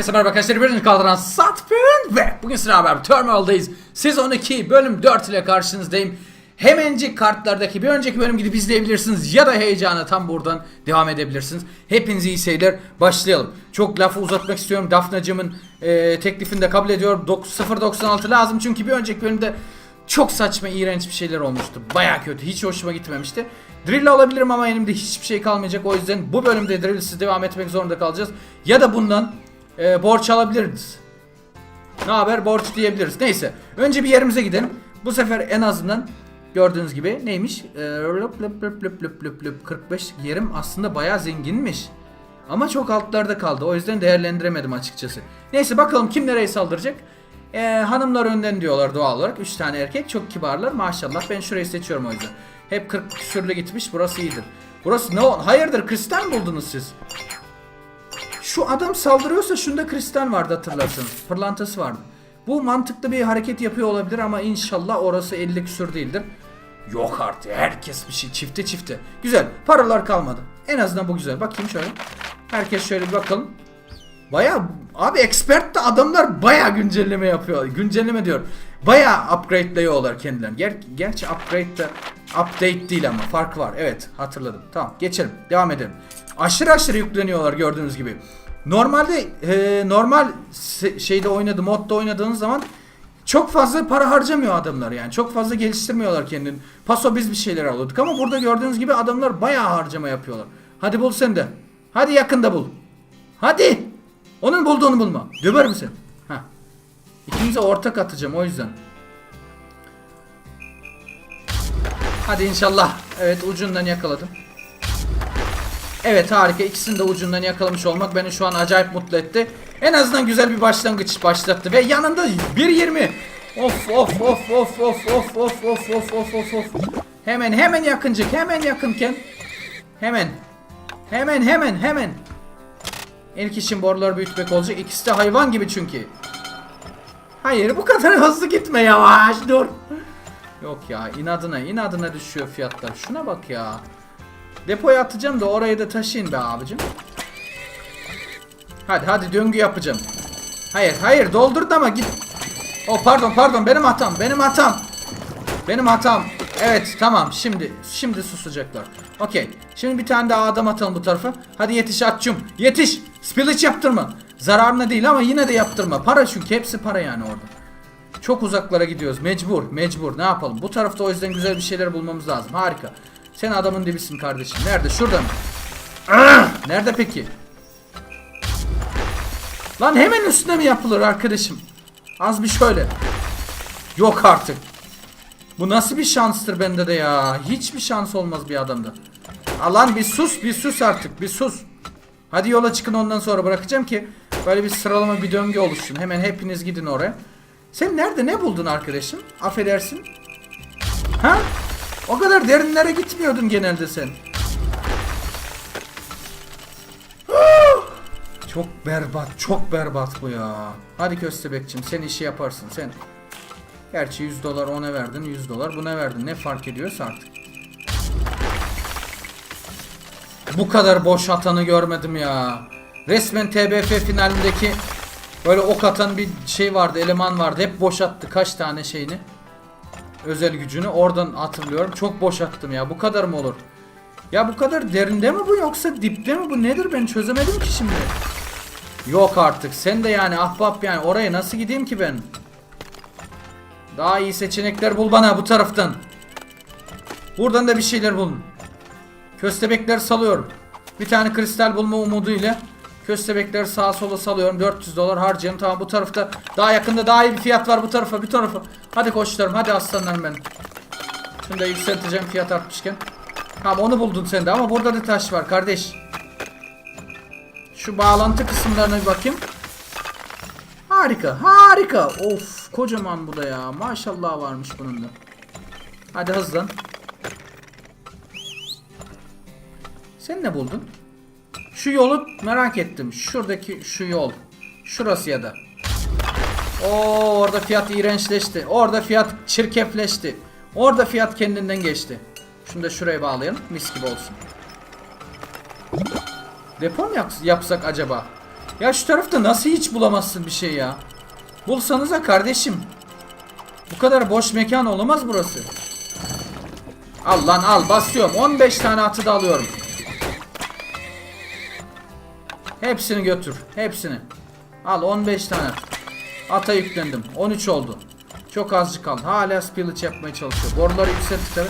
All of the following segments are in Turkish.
Herkese merhaba arkadaşlar. Birinci kaldıran Satpün ve bugün sıra beraber Terminal'dayız. Sezon 2 bölüm 4 ile karşınızdayım. Hemencik kartlardaki bir önceki bölüm gidip izleyebilirsiniz ya da heyecana tam buradan devam edebilirsiniz. Hepinize iyi seyirler. Başlayalım. Çok lafı uzatmak istiyorum. Dafnacımın e, teklifini de kabul ediyorum. Dok- 0.96 lazım çünkü bir önceki bölümde çok saçma, iğrenç bir şeyler olmuştu. Baya kötü. Hiç hoşuma gitmemişti. Drill alabilirim ama elimde hiçbir şey kalmayacak. O yüzden bu bölümde drillsiz devam etmek zorunda kalacağız. Ya da bundan e, borç alabiliriz. Ne haber? Borç diyebiliriz. Neyse. Önce bir yerimize gidelim. Bu sefer en azından gördüğünüz gibi neymiş? E, löp löp löp löp löp löp löp 45 yerim aslında bayağı zenginmiş. Ama çok altlarda kaldı. O yüzden değerlendiremedim açıkçası. Neyse bakalım kim nereye saldıracak? Ee, hanımlar önden diyorlar doğal olarak. 3 tane erkek çok kibarlar maşallah. Ben şurayı seçiyorum o yüzden. Hep 40 küsürlü gitmiş. Burası iyidir. Burası ne? o- Hayırdır kristal buldunuz siz? Şu adam saldırıyorsa şunda kristal vardı hatırlarsanız. Pırlantası vardı. Bu mantıklı bir hareket yapıyor olabilir ama inşallah orası 50 küsür değildir. Yok artık herkes bir şey çifte çifte. Güzel paralar kalmadı. En azından bu güzel. Bakayım şöyle. Herkes şöyle bir bakalım. Baya abi expert de adamlar baya güncelleme yapıyor. Güncelleme diyor. Baya upgrade'liyorlar kendilerini. Ger gerçi upgrade de update değil ama fark var. Evet hatırladım. Tamam geçelim. Devam edelim. Aşırı aşırı yükleniyorlar gördüğünüz gibi. Normalde e, normal şeyde oynadı modda oynadığınız zaman çok fazla para harcamıyor adamlar yani. Çok fazla geliştirmiyorlar kendini. Paso biz bir şeyler alıyorduk ama burada gördüğünüz gibi adamlar bayağı harcama yapıyorlar. Hadi bul sen de. Hadi yakında bul. Hadi. Onun bulduğunu bulma. Döver misin? Ha. İkimize ortak atacağım o yüzden. Hadi inşallah. Evet ucundan yakaladım. Evet harika. İkisini de ucundan yakalamış olmak beni şu an acayip mutlu etti. En azından güzel bir başlangıç başlattı ve yanında 1.20. Of of of of of of of of of of of of. Hemen hemen yakıncık hemen yakınken. Hemen. Hemen hemen hemen. İlk işin boruları büyütmek olacak. İkisi de hayvan gibi çünkü. Hayır bu kadar hızlı gitme yavaş dur. Yok ya inadına inadına düşüyor fiyatlar. Şuna bak ya. Depoya atacağım da orayı da taşıyın be abicim. Hadi hadi döngü yapacağım. Hayır hayır doldurdu ama git. Oh pardon pardon benim hatam benim hatam. Benim hatam. Evet tamam şimdi şimdi susacaklar. Okey. Şimdi bir tane daha adam atalım bu tarafa. Hadi yetiş atçım. Yetiş. Spillage yaptırma. Zararına değil ama yine de yaptırma. Para çünkü hepsi para yani orada. Çok uzaklara gidiyoruz. Mecbur, mecbur. Ne yapalım? Bu tarafta o yüzden güzel bir şeyler bulmamız lazım. Harika. Sen adamın dibisin kardeşim. Nerede? Şurada mı? Ah! Nerede peki? Lan hemen üstüne mi yapılır arkadaşım? Az bir şöyle. Yok artık. Bu nasıl bir şanstır bende de ya? Hiçbir şans olmaz bir adamda. Alan bir sus, bir sus artık, bir sus. Hadi yola çıkın ondan sonra bırakacağım ki böyle bir sıralama bir döngü oluşsun. Hemen hepiniz gidin oraya. Sen nerede ne buldun arkadaşım? Affedersin. Ha? O kadar derinlere gitmiyordun genelde sen. Çok berbat, çok berbat bu ya. Hadi köstebekçim sen işi yaparsın sen. Gerçi 100 dolar ona verdin, 100 dolar buna verdin. Ne fark ediyorsa artık. Bu kadar boş atanı görmedim ya. Resmen TBF finalindeki böyle ok atan bir şey vardı, eleman vardı. Hep boş attı kaç tane şeyini. Özel gücünü oradan hatırlıyorum. Çok boş attım ya. Bu kadar mı olur? Ya bu kadar derinde mi bu yoksa dipte mi bu nedir ben çözemedim ki şimdi. Yok artık sen de yani ahbap yani oraya nasıl gideyim ki ben? Daha iyi seçenekler bul bana bu taraftan. Buradan da bir şeyler bulun. Köstebekler salıyorum. Bir tane kristal bulma umuduyla köstebekleri sağa sola salıyorum. 400 dolar harcayalım. Tamam bu tarafta daha yakında daha iyi bir fiyat var bu tarafa, bir tarafa. Hadi koçlarım, hadi aslanlarım benim. Şunu da yükselteceğim fiyat artmışken. Tamam onu buldun sen de ama burada da taş var kardeş. Şu bağlantı kısımlarına bir bakayım. Harika, harika. Of, kocaman bu da ya. Maşallah varmış bunun da. Hadi hızlan. Sen ne buldun? Şu yolu merak ettim. Şuradaki şu yol. Şurası ya da. Oo orada fiyat iğrençleşti. Orada fiyat çirkefleşti. Orada fiyat kendinden geçti. Şunu da şuraya bağlayalım. Mis gibi olsun. Depo mu yap- yapsak acaba? Ya şu tarafta nasıl hiç bulamazsın bir şey ya? Bulsanıza kardeşim. Bu kadar boş mekan olamaz burası. Al lan al basıyorum. 15 tane atı da alıyorum. Hepsini götür. Hepsini. Al 15 tane. Ata yüklendim. 13 oldu. Çok azıcık kaldı. Hala spillage yapmaya çalışıyor. Boruları yükseltti tabii.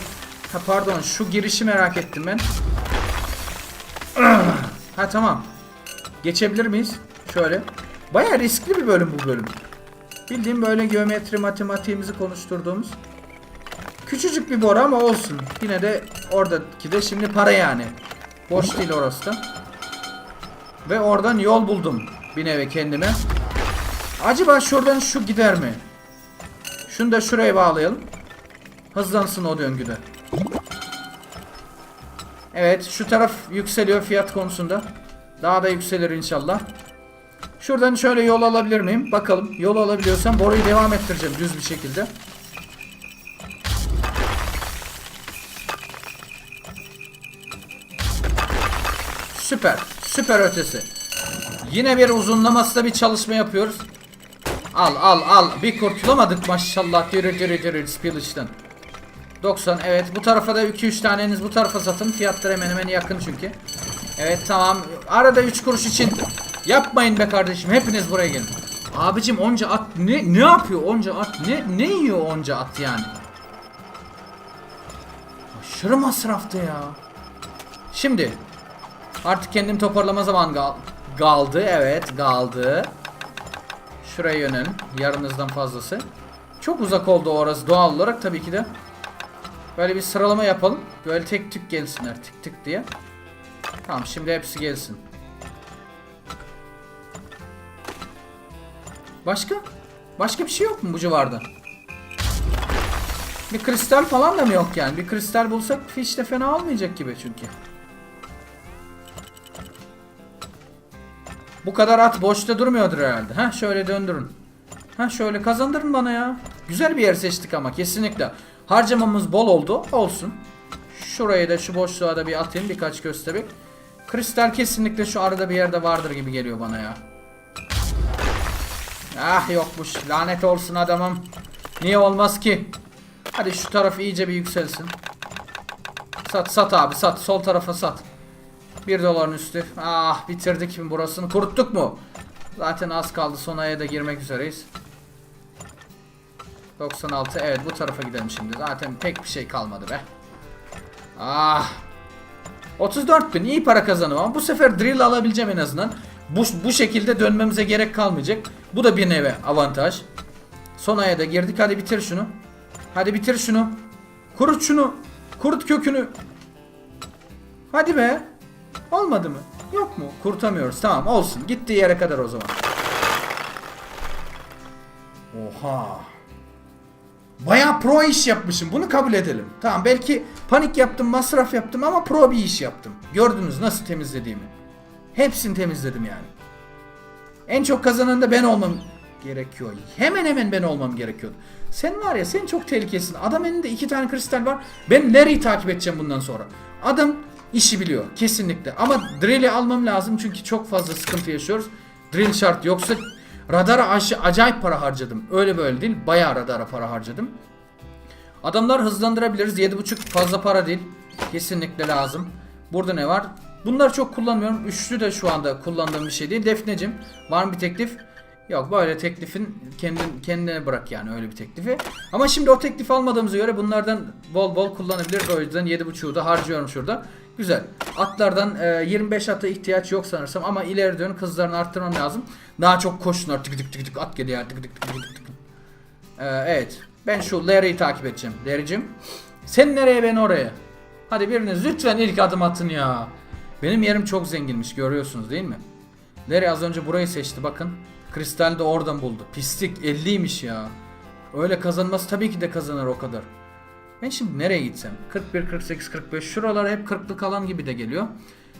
Ha pardon şu girişi merak ettim ben. Ha tamam. Geçebilir miyiz? Şöyle. Baya riskli bir bölüm bu bölüm. Bildiğim böyle geometri matematiğimizi konuşturduğumuz. Küçücük bir boru ama olsun. Yine de oradaki de şimdi para yani. Boş değil orası da. Ve oradan yol buldum. Bir nevi kendime. Acaba şuradan şu gider mi? Şunu da şuraya bağlayalım. Hızlansın o döngüde. Evet şu taraf yükseliyor fiyat konusunda. Daha da yükselir inşallah. Şuradan şöyle yol alabilir miyim? Bakalım. Yol alabiliyorsam boruyu devam ettireceğim düz bir şekilde. Süper. Süper ötesi. Yine bir uzunlamasında bir çalışma yapıyoruz. Al al al. Bir kurtulamadık maşallah. Dürü dürü dürü Spillage'den. 90 evet bu tarafa da 2-3 taneniz bu tarafa satın. Fiyatlar hemen hemen yakın çünkü. Evet tamam. Arada 3 kuruş için yapmayın be kardeşim. Hepiniz buraya gelin. Abicim onca at ne ne yapıyor onca at? Ne ne yiyor onca at yani? Aşırı masraftı ya. Şimdi artık kendim toparlama zamanı gal kaldı. Evet kaldı. Şuraya yönelin. Yarınızdan fazlası. Çok uzak oldu orası doğal olarak tabii ki de. Böyle bir sıralama yapalım. Böyle tek tük gelsinler tık tık diye. Tamam şimdi hepsi gelsin. Başka? Başka bir şey yok mu bu civarda? Bir kristal falan da mı yok yani? Bir kristal bulsak hiç de fena olmayacak gibi çünkü. Bu kadar at boşta durmuyordur herhalde. Ha şöyle döndürün. Ha şöyle kazandırın bana ya. Güzel bir yer seçtik ama kesinlikle. Harcamamız bol oldu. Olsun. Şurayı da şu boşluğa da bir atayım birkaç köstebek. Kristal kesinlikle şu arada bir yerde vardır gibi geliyor bana ya. Ah yokmuş. Lanet olsun adamım. Niye olmaz ki? Hadi şu taraf iyice bir yükselsin. Sat sat abi sat. Sol tarafa sat. 1 doların üstü. Ah bitirdik mi burasını? Kuruttuk mu? Zaten az kaldı. Son aya da girmek üzereyiz. 96 evet bu tarafa gidelim şimdi. Zaten pek bir şey kalmadı be. Ah. 34 bin iyi para kazanım ama bu sefer drill alabileceğim en azından. Bu, bu şekilde dönmemize gerek kalmayacak. Bu da bir neve avantaj. Son aya da girdik. Hadi bitir şunu. Hadi bitir şunu. Kurut şunu. Kurut kökünü. Hadi be. Olmadı mı? Yok mu? Kurtamıyoruz. Tamam olsun. Gittiği yere kadar o zaman. Oha. Baya pro iş yapmışım. Bunu kabul edelim. Tamam belki panik yaptım, masraf yaptım ama pro bir iş yaptım. Gördünüz nasıl temizlediğimi. Hepsini temizledim yani. En çok kazanan da ben olmam gerekiyor. Hemen hemen ben olmam gerekiyordu. Sen var ya sen çok tehlikesin. Adam elinde iki tane kristal var. Ben Larry'i takip edeceğim bundan sonra. Adam işi biliyor kesinlikle. Ama drill'i almam lazım çünkü çok fazla sıkıntı yaşıyoruz. Drill şart yoksa radara aşı acayip para harcadım. Öyle böyle değil. Bayağı radara para harcadım. Adamlar hızlandırabiliriz. 7.5 fazla para değil. Kesinlikle lazım. Burada ne var? Bunları çok kullanmıyorum. Üçlü de şu anda kullandığım bir şey değil. Defnecim var mı bir teklif? Yok böyle teklifin kendin, kendine bırak yani öyle bir teklifi. Ama şimdi o teklifi almadığımıza göre bunlardan bol bol kullanabiliriz. O yüzden 7.5'u da harcıyorum şurada. Güzel. Atlardan e, 25 ata ihtiyaç yok sanırsam ama ileri dön hızlarını arttırmam lazım. Daha çok koşsunlar. Tık tık tık tık at geliyor. Tık tık tık tık tık. Ee, evet. Ben şu Larry'i takip edeceğim. Larry'cim. Sen nereye ben oraya. Hadi biriniz lütfen ilk adım atın ya. Benim yerim çok zenginmiş görüyorsunuz değil mi? Larry az önce burayı seçti bakın. Kristal de oradan buldu. Pislik 50'ymiş ya. Öyle kazanması tabii ki de kazanır o kadar. Ben şimdi nereye gitsem? 41, 48, 45 şuralar hep 40'lık alan gibi de geliyor.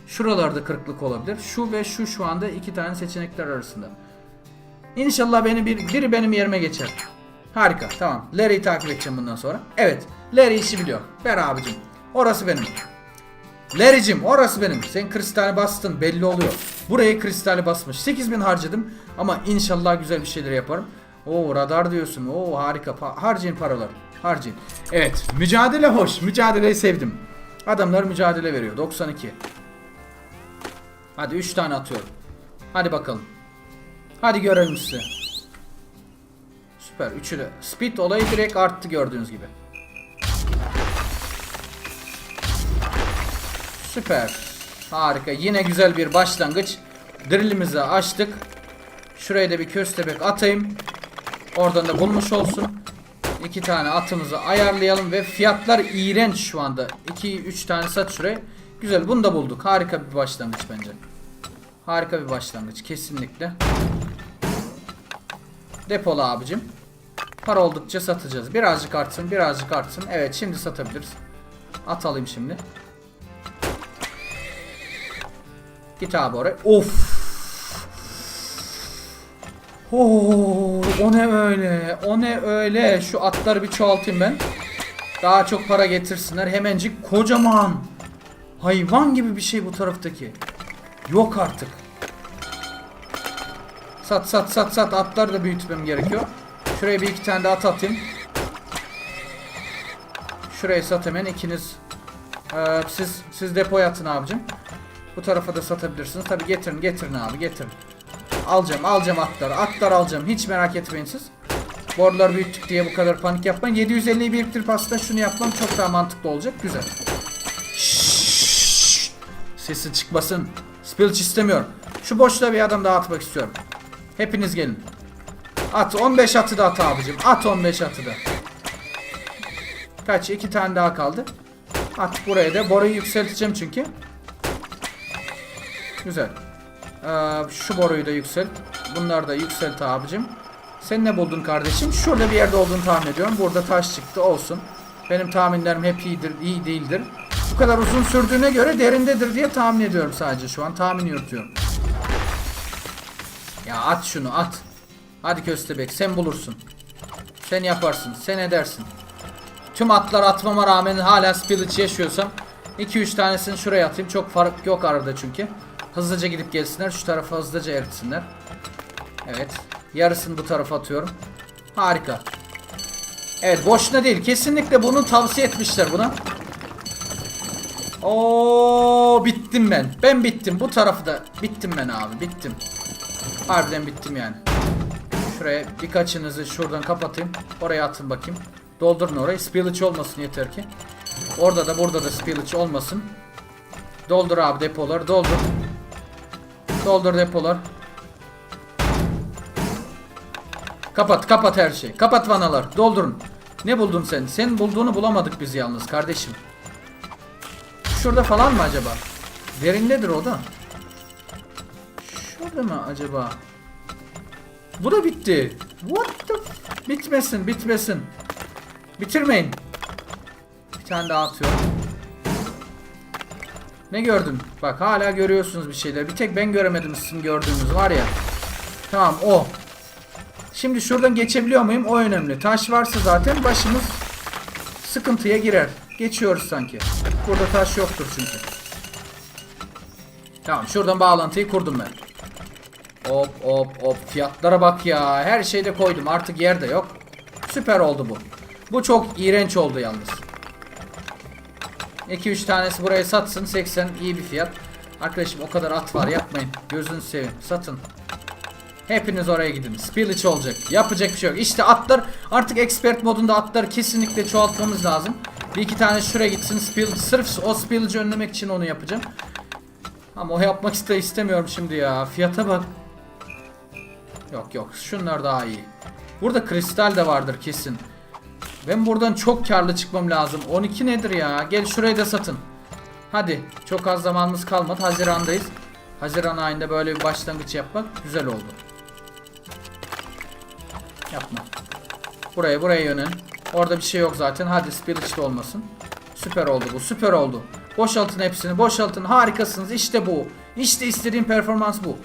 Şuralarda 40'lık olabilir. Şu ve şu şu anda iki tane seçenekler arasında. İnşallah beni bir, biri benim yerime geçer. Harika tamam. Larry'i takip edeceğim bundan sonra. Evet. Larry işi biliyor. Ver abicim. Orası benim. Larry'cim orası benim. Sen kristal bastın belli oluyor. Buraya kristal basmış. 8000 harcadım ama inşallah güzel bir şeyler yaparım. Oo radar diyorsun. Oo harika. Pa- harcayın paraları. Harcayın. Evet mücadele hoş. Mücadeleyi sevdim. Adamlar mücadele veriyor. 92. Hadi 3 tane atıyorum. Hadi bakalım. Hadi görelim sizi. Süper. Üçü de. Speed olayı direkt arttı gördüğünüz gibi. Süper. Harika. Yine güzel bir başlangıç. Drillimizi açtık. Şuraya da bir köstebek atayım. Oradan da bulmuş olsun. İki tane atımızı ayarlayalım ve fiyatlar iğrenç şu anda. 2-3 tane sat şuraya. Güzel bunu da bulduk. Harika bir başlangıç bence. Harika bir başlangıç kesinlikle. Depola abicim. Para oldukça satacağız. Birazcık artsın, birazcık artsın. Evet, şimdi satabiliriz. At alayım şimdi. Git abi oraya. Of. Oo, o ne öyle? O ne öyle? Şu atları bir çoğaltayım ben. Daha çok para getirsinler. Hemencik kocaman. Hayvan gibi bir şey bu taraftaki. Yok artık. Sat sat sat sat atları da büyütmem gerekiyor. Şuraya bir iki tane de at atayım. Şuraya sat hemen ikiniz. Ee, siz siz depoya atın abicim. Bu tarafa da satabilirsiniz. Tabi getirin getirin abi getirin. Alacağım alacağım atları. Atlar alacağım. Hiç merak etmeyin siz. Boardları büyüttük diye bu kadar panik yapmayın. 750'yi biriktirip aslında şunu yapmam çok daha mantıklı olacak. Güzel. Şşş. Sesi çıkmasın. Spilch istemiyorum. Şu boşluğa bir adam daha atmak istiyorum. Hepiniz gelin. At 15 atı da at abicim. At 15 atı da. Kaç? iki tane daha kaldı. At buraya da. Boruyu yükselteceğim çünkü. Güzel. Ee, şu boruyu da yükselt. Bunları da yükselt abicim. Sen ne buldun kardeşim? Şurada bir yerde olduğunu tahmin ediyorum. Burada taş çıktı. Olsun. Benim tahminlerim hep iyidir, iyi değildir. Bu kadar uzun sürdüğüne göre derindedir diye tahmin ediyorum sadece şu an. Tahmin yürütüyorum. Ya at şunu at. Hadi köstebek sen bulursun. Sen yaparsın. Sen edersin. Tüm atlar atmama rağmen hala Spillage yaşıyorsam 2-3 tanesini şuraya atayım. Çok fark yok arada çünkü. Hızlıca gidip gelsinler. Şu tarafa hızlıca eritsinler. Evet. Yarısını bu tarafa atıyorum. Harika. Evet boşuna değil. Kesinlikle bunu tavsiye etmişler buna. Oo bittim ben. Ben bittim. Bu tarafı da bittim ben abi. Bittim. Harbiden bittim yani. Şuraya birkaçınızı şuradan kapatayım. Oraya atın bakayım. Doldurun orayı. Spillage olmasın yeter ki. Orada da burada da spillage olmasın. Doldur abi depoları. Doldur. Doldur depolar. Kapat kapat her şeyi. Kapat vanalar. Doldurun. Ne buldun sen? Sen bulduğunu bulamadık biz yalnız kardeşim. Şurada falan mı acaba? Derindedir o da. Şurada mı acaba? Bu da bitti. What the Bitmesin bitmesin. Bitirmeyin. Bir tane daha atıyorum. Ne gördüm? Bak hala görüyorsunuz bir şeyler. Bir tek ben göremedim sizin gördüğünüz var ya. Tamam o. Şimdi şuradan geçebiliyor muyum? O önemli. Taş varsa zaten başımız sıkıntıya girer. Geçiyoruz sanki. Burada taş yoktur çünkü. Tamam şuradan bağlantıyı kurdum ben. Hop hop hop fiyatlara bak ya. Her şeyde koydum. Artık yer de yok. Süper oldu bu. Bu çok iğrenç oldu yalnız. 2-3 tanesi buraya satsın. 80 iyi bir fiyat. Arkadaşım o kadar at var yapmayın. Gözünü seveyim. Satın. Hepiniz oraya gidin. Spillage olacak. Yapacak bir şey yok. İşte atlar artık expert modunda atları kesinlikle çoğaltmamız lazım. Bir iki tane şuraya gitsin. Spillage sırf o spillage önlemek için onu yapacağım. Ama o yapmak iste istemiyorum şimdi ya. Fiyata bak. Yok yok. Şunlar daha iyi. Burada kristal de vardır kesin. Ben buradan çok karlı çıkmam lazım. 12 nedir ya? Gel şurayı da satın. Hadi. Çok az zamanımız kalmadı. Hazirandayız. Haziran ayında böyle bir başlangıç yapmak güzel oldu. Yapma. Buraya buraya yönel. Orada bir şey yok zaten. Hadi spiritual olmasın. Süper oldu bu. Süper oldu. Boşaltın hepsini. Boşaltın. Harikasınız. İşte bu. İşte istediğim performans bu.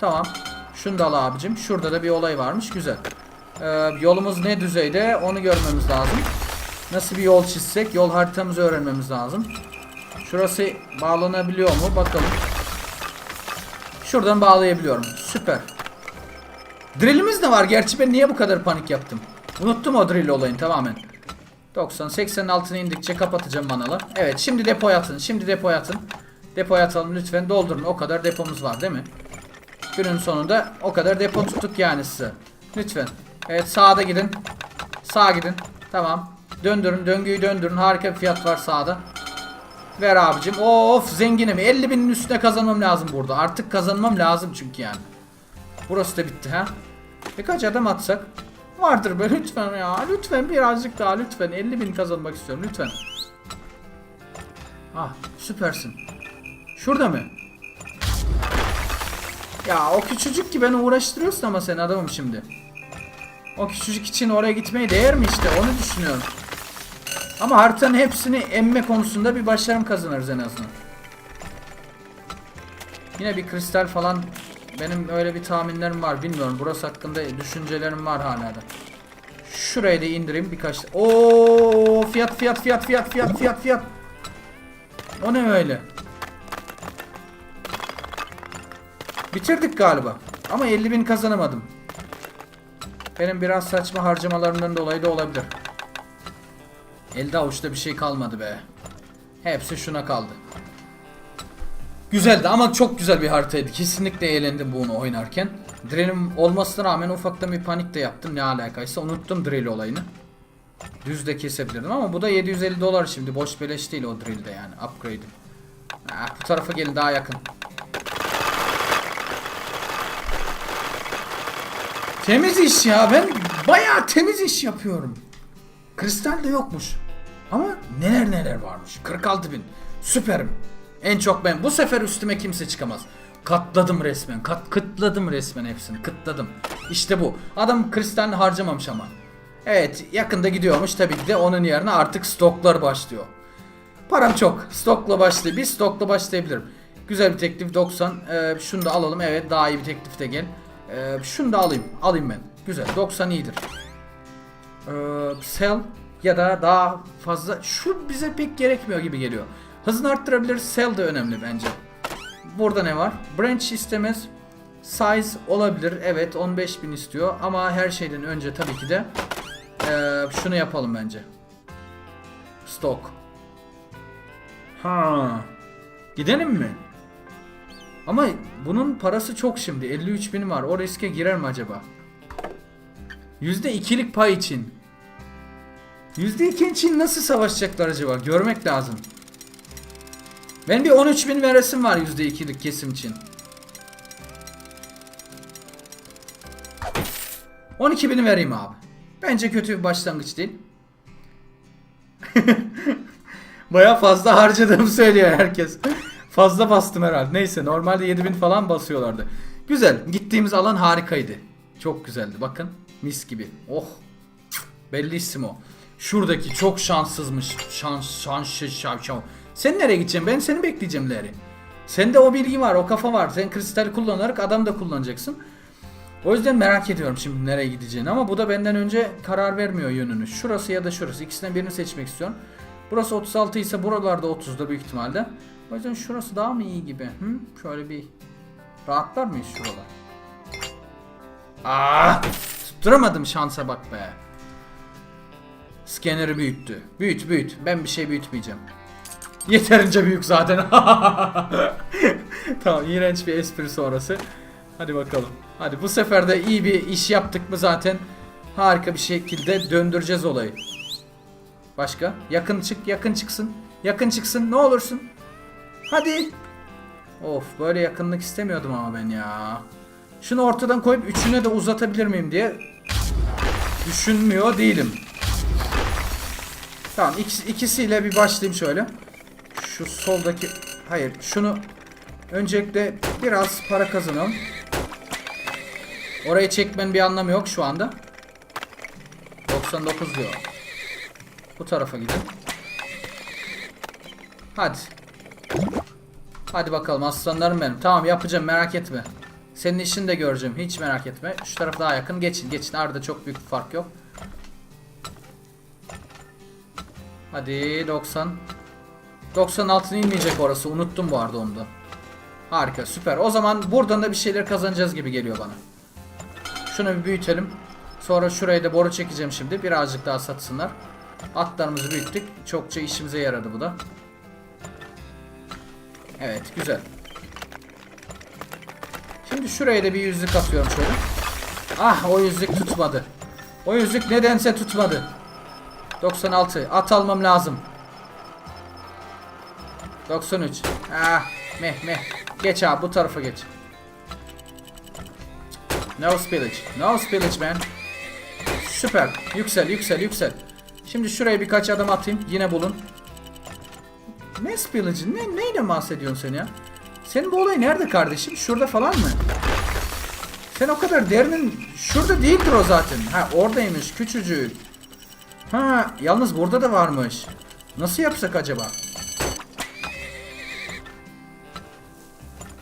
Tamam. Şunu da al abicim. Şurada da bir olay varmış. Güzel. Ee, yolumuz ne düzeyde onu görmemiz lazım. Nasıl bir yol çizsek yol haritamızı öğrenmemiz lazım. Şurası bağlanabiliyor mu? Bakalım. Şuradan bağlayabiliyorum. Süper. Drillimiz de var. Gerçi ben niye bu kadar panik yaptım? Unuttum o drill olayını tamamen. 90 80'in altına indikçe kapatacağım manalı. Evet şimdi depoya atın. Şimdi depoya atın. Depoya atalım lütfen doldurun. O kadar depomuz var değil mi? Günün sonunda o kadar depo tuttuk yani size. Lütfen. Evet sağda gidin. Sağa gidin. Tamam. Döndürün. Döngüyü döndürün. Harika bir fiyat var sağda. Ver abicim. Of zenginim. 50 binin üstüne kazanmam lazım burada. Artık kazanmam lazım çünkü yani. Burası da bitti ha. Birkaç adam atsak. Vardır be lütfen ya. Lütfen birazcık daha lütfen. 50 bin kazanmak istiyorum lütfen. Ah süpersin. Şurada mı? Ya o küçücük ki beni uğraştırıyorsun ama sen adamım şimdi. O küçücük için oraya gitmeye değer mi işte onu düşünüyorum. Ama haritanın hepsini emme konusunda bir başarım kazanırız en azından. Yine bir kristal falan benim öyle bir tahminlerim var bilmiyorum. Burası hakkında düşüncelerim var hala da. Şurayı da indireyim birkaç. Oo fiyat fiyat fiyat fiyat fiyat fiyat fiyat. O ne öyle? Bitirdik galiba. Ama 50 bin kazanamadım. Benim biraz saçma harcamalarımdan dolayı da olabilir. Elde avuçta bir şey kalmadı be. Hepsi şuna kaldı. Güzeldi ama çok güzel bir haritaydı. Kesinlikle eğlendim bunu oynarken. Drill'im olmasına rağmen ufaktan bir panik de yaptım ne alakaysa. Unuttum drill olayını. Düz de kesebilirdim ama bu da 750 dolar şimdi. Boş beleş değil o drill'de yani. Upgrade'i. Ha, bu tarafa gelin daha yakın. Temiz iş ya. Ben bayağı temiz iş yapıyorum. Kristal de yokmuş. Ama neler neler varmış. 46 bin. Süperim. En çok ben. Bu sefer üstüme kimse çıkamaz. Katladım resmen. Kat, kıtladım resmen hepsini. Kıtladım. İşte bu. Adam kristalini harcamamış ama. Evet yakında gidiyormuş tabii ki de onun yerine artık stoklar başlıyor. Param çok. Stokla başlay. Bir stokla başlayabilirim. Güzel bir teklif 90. Ee, şunu da alalım. Evet daha iyi bir teklif de gel. Ee, şunu da alayım. Alayım ben. Güzel. 90 iyidir. Ee, sell ya da daha fazla şu bize pek gerekmiyor gibi geliyor. Hızını arttırabilir. Sell de önemli bence. Burada ne var? Branch istemez. Size olabilir. Evet 15.000 istiyor ama her şeyden önce tabii ki de ee, şunu yapalım bence. Stock. Ha. Gidelim mi? Ama bunun parası çok şimdi. 53 bin var. O riske girer mi acaba? %2'lik pay için. %2 için nasıl savaşacaklar acaba? Görmek lazım. Ben bir 13 bin veresim var %2'lik kesim için. 12 bini vereyim abi. Bence kötü bir başlangıç değil. Baya fazla harcadığımı söylüyor herkes. Fazla bastım herhalde. Neyse normalde 7000 falan basıyorlardı. Güzel. Gittiğimiz alan harikaydı. Çok güzeldi. Bakın mis gibi. Oh. Bellissimo. Şuradaki çok şanssızmış. Şans, şanssız, şans, şans. Sen nereye gideceksin? Ben seni bekleyeceğim Larry. Sende o bilgi var, o kafa var. Sen kristal kullanarak adam da kullanacaksın. O yüzden merak ediyorum şimdi nereye gideceğini ama bu da benden önce karar vermiyor yönünü. Şurası ya da şurası. İkisinden birini seçmek istiyorum. Burası 36 ise buralarda 30'da büyük ihtimalle. O yüzden şurası daha mı iyi gibi? Hı? Şöyle bir rahatlar mıyız şuralar? Aa! Tutturamadım şansa bak be. Scanner'ı büyüttü. Büyüt büyüt. Ben bir şey büyütmeyeceğim. Yeterince büyük zaten. tamam iğrenç bir espri sonrası. Hadi bakalım. Hadi bu sefer de iyi bir iş yaptık mı zaten harika bir şekilde döndüreceğiz olayı. Başka? Yakın çık, yakın çıksın. Yakın çıksın ne olursun. Hadi. Of böyle yakınlık istemiyordum ama ben ya. Şunu ortadan koyup üçüne de uzatabilir miyim diye düşünmüyor değilim. Tamam ikisi, ikisiyle bir başlayayım şöyle. Şu soldaki hayır şunu öncelikle biraz para kazanalım. Orayı çekmenin bir anlamı yok şu anda. 99 diyor. Bu tarafa gidin. Hadi. Hadi bakalım aslanlarım benim. Tamam yapacağım merak etme. Senin işini de göreceğim. Hiç merak etme. Şu taraf daha yakın. Geçin geçin. Arada çok büyük bir fark yok. Hadi 90. 96'ın inmeyecek orası. Unuttum bu arada onu da. Harika süper. O zaman buradan da bir şeyler kazanacağız gibi geliyor bana. Şunu bir büyütelim. Sonra şuraya da boru çekeceğim şimdi. Birazcık daha satsınlar. Atlarımızı büyüttük. Çokça işimize yaradı bu da. Evet güzel. Şimdi şuraya da bir yüzlük atıyorum şöyle. Ah o yüzlük tutmadı. O yüzlük nedense tutmadı. 96. At almam lazım. 93. Ah meh meh. Geç abi bu tarafa geç. No spillage. No spillage man. Süper. Yüksel yüksel yüksel. Şimdi şuraya birkaç adım atayım. Yine bulun. Ne spillage'ı? Ne, neyle bahsediyorsun sen ya? Senin bu olay nerede kardeşim? Şurada falan mı? Sen o kadar derinin şurada değildir o zaten. Ha oradaymış küçücük. Ha yalnız burada da varmış. Nasıl yapsak acaba?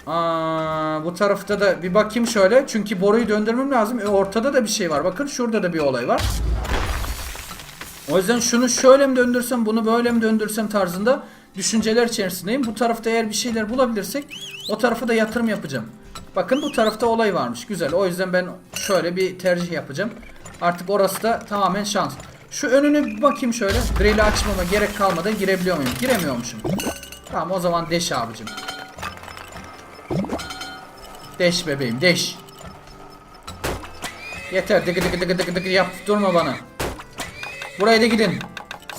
Aa, bu tarafta da bir bakayım şöyle. Çünkü boruyu döndürmem lazım. E, ortada da bir şey var. Bakın şurada da bir olay var. O yüzden şunu şöyle mi döndürsem, bunu böyle mi döndürsem tarzında düşünceler içerisindeyim. Bu tarafta eğer bir şeyler bulabilirsek o tarafa da yatırım yapacağım. Bakın bu tarafta olay varmış. Güzel. O yüzden ben şöyle bir tercih yapacağım. Artık orası da tamamen şans. Şu önünü bir bakayım şöyle. Drill'i açmama gerek kalmadan girebiliyor muyum? Giremiyormuşum. Tamam o zaman deş abicim. Deş bebeğim deş. Yeter dıgı dıgı dıgı dıgı dıgı yap durma bana. Buraya da gidin.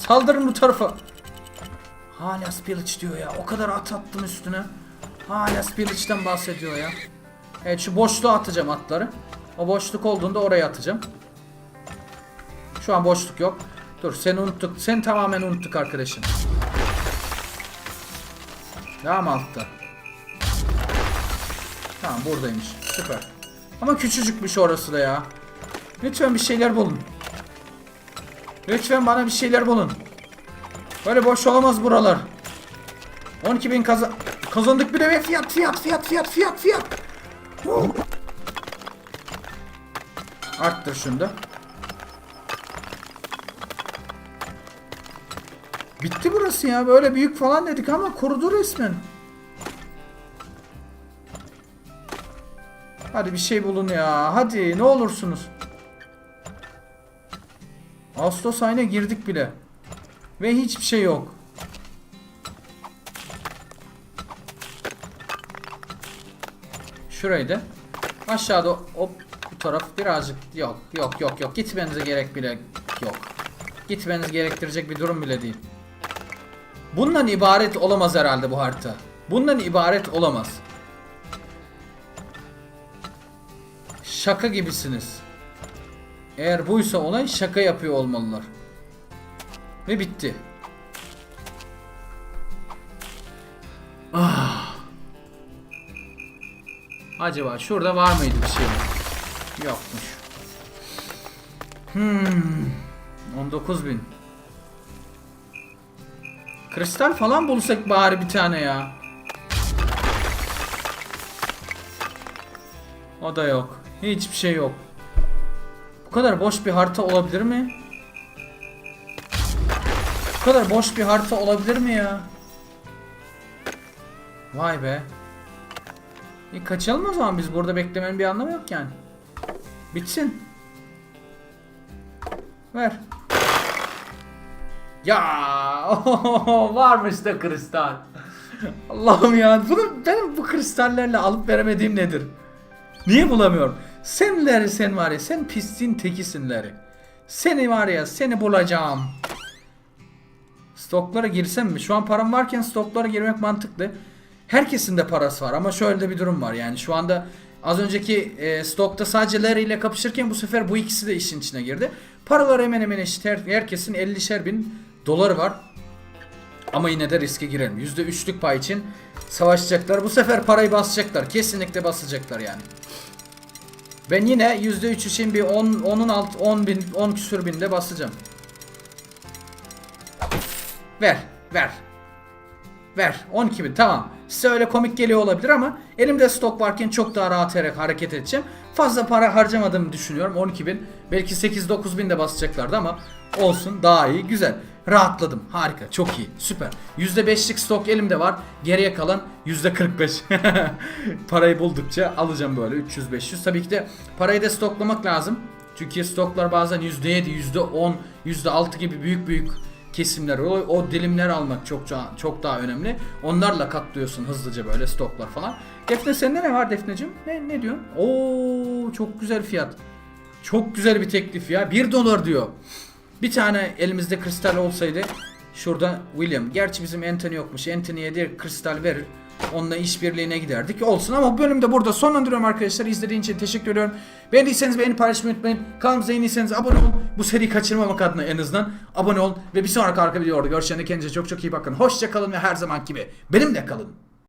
Saldırın bu tarafa. Hala Spillage diyor ya. O kadar at attım üstüne. Hala Spillage'den bahsediyor ya. Evet şu boşluğa atacağım atları. O boşluk olduğunda oraya atacağım. Şu an boşluk yok. Dur seni unuttuk. Sen tamamen unuttuk arkadaşım. Devam altta. Tamam buradaymış. Süper. Ama küçücükmüş orası da ya. Lütfen bir şeyler bulun. Lütfen bana bir şeyler bulun. Böyle boş olamaz buralar. 12.000 kazan kazandık bir de ve fiyat fiyat fiyat fiyat fiyat fiyat. Huh. Arttır şunu da. Bitti burası ya. Böyle büyük falan dedik ama kurudu resmen. Hadi bir şey bulun ya. Hadi ne olursunuz. Ağustos ayına girdik bile. Ve hiçbir şey yok. Şurayı da. Aşağıda o bu taraf birazcık yok yok yok yok gitmenize gerek bile yok. Gitmeniz gerektirecek bir durum bile değil. Bundan ibaret olamaz herhalde bu harita. Bundan ibaret olamaz. Şaka gibisiniz. Eğer buysa olay şaka yapıyor olmalılar. Ve bitti. Ah. Acaba şurada var mıydı bir şey? Yokmuş. Hmm. 19 bin. Kristal falan bulsak bari bir tane ya. O da yok. Hiçbir şey yok. Bu kadar boş bir harita olabilir mi? Bu kadar boş bir harita olabilir mi ya? Vay be. E kaçalım o zaman biz burada beklemenin bir anlamı yok yani. Bitsin. Ver. Ya varmış da kristal. Allah'ım ya bunu benim bu kristallerle alıp veremediğim nedir? Niye bulamıyorum? Senleri sen var ya sen pisliğin tekisinleri. Seni var ya seni bulacağım. Stoklara girsem mi? Şu an param varken stoklara girmek mantıklı. Herkesin de parası var ama şöyle de bir durum var yani şu anda az önceki e, stokta sadece Larry ile kapışırken bu sefer bu ikisi de işin içine girdi. Paralar hemen hemen eşit Her- herkesin 50'şer bin doları var. Ama yine de riske girelim. %3'lük pay için savaşacaklar. Bu sefer parayı basacaklar. Kesinlikle basacaklar yani. Ben yine %3 için bir 10 10'un alt 10 bin 10 küsür binde basacağım. Ver, ver. Ver. 12 bin tamam. Size öyle komik geliyor olabilir ama elimde stok varken çok daha rahat hareket edeceğim. Fazla para harcamadığımı düşünüyorum. 12 bin. Belki 8-9 bin de basacaklardı ama olsun daha iyi. Güzel. rahatladım. Harika. Çok iyi. Süper. %5'lik stok elimde var. Geriye kalan %45. Parayı buldukça alacağım böyle 300-500. Tabii ki de parayı da stoklamak lazım. Çünkü stoklar bazen %7, %10, %6 gibi büyük büyük kesimler o, o dilimleri almak çok çok daha önemli. Onlarla katlıyorsun hızlıca böyle stoklar falan. Defne sende ne var Defneciğim? Ne ne diyorsun? Oo çok güzel fiyat. Çok güzel bir teklif ya. 1 dolar diyor. Bir tane elimizde kristal olsaydı şurada William. Gerçi bizim Anthony yokmuş. Anthony'ye de kristal verir. Onunla işbirliğine giderdik. Olsun ama bu bölümde burada sonlandırıyorum arkadaşlar. İzlediğiniz için teşekkür ediyorum. Beğendiyseniz beğeni paylaşmayı unutmayın. Kanalımıza yeni değilseniz abone olun. Bu seriyi kaçırmamak adına en azından abone olun. Ve bir sonraki arka videoda görüşene kendinize çok çok iyi bakın. Hoşça kalın ve her zaman gibi benimle kalın.